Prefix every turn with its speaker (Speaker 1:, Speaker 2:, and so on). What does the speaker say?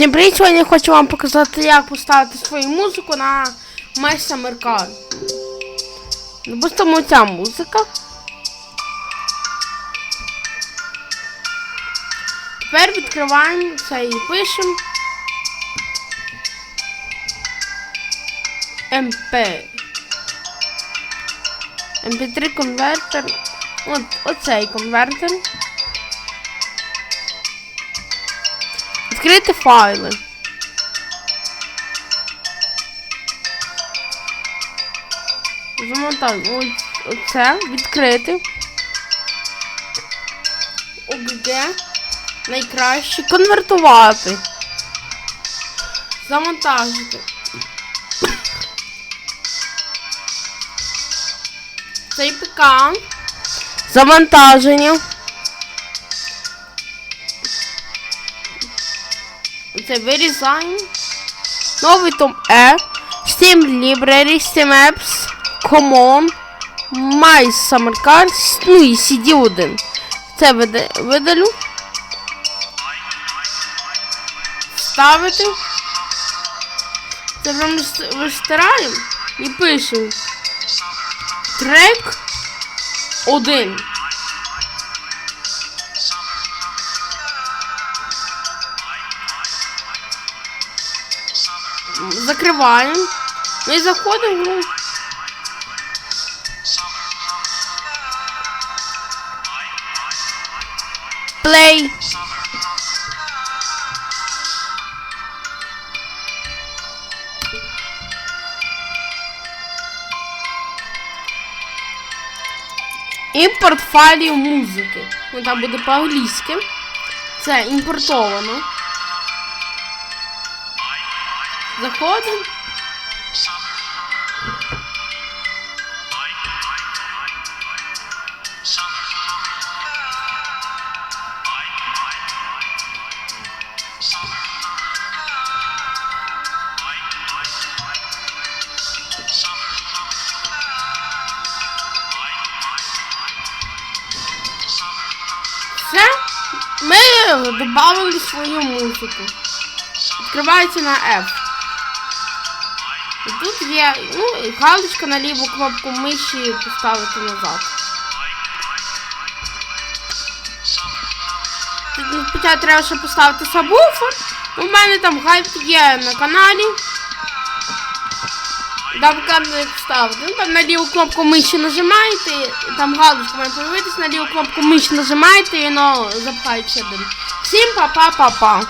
Speaker 1: Всім привіт! Сьогодні я хочу вам показати, як поставити свою музику на Summer Car. Допустимо ця музика. Тепер відкриваємо це і пишемо MP. MP3 конвертер. От, оцей конвертер. Відкрити файли. Замотати ось оце, відкрити. ОГГ. Найкраще. Конвертувати. Завантажити. Цей ПК. Завантаження. Це вирізаємо. Новий том E. Steam Library, Steam Apps, Common, My Summer Cars, ну і CD1. Це вида- видалю. Ставити. Це прям вистираємо і пишемо. Трек 1. Закриваємо. Ну і заходимо гру. Плей. Імпорт файлів музики. Ну там буде по-англійськи. Це імпортовано. Заходимо. Все. Ми додали свою музику. Відкривається на F. І тут є ну, і галочка на ліву кнопку миші поставити назад. Ну, треба ще поставити сабвуфер. У мене там гайд є на каналі. Як ставити. Ну там на ліву кнопку миші нажимаєте, там галочка має появитись, на ліву кнопку миші нажимаєте і воно запхається один. Всім па-па-па-па.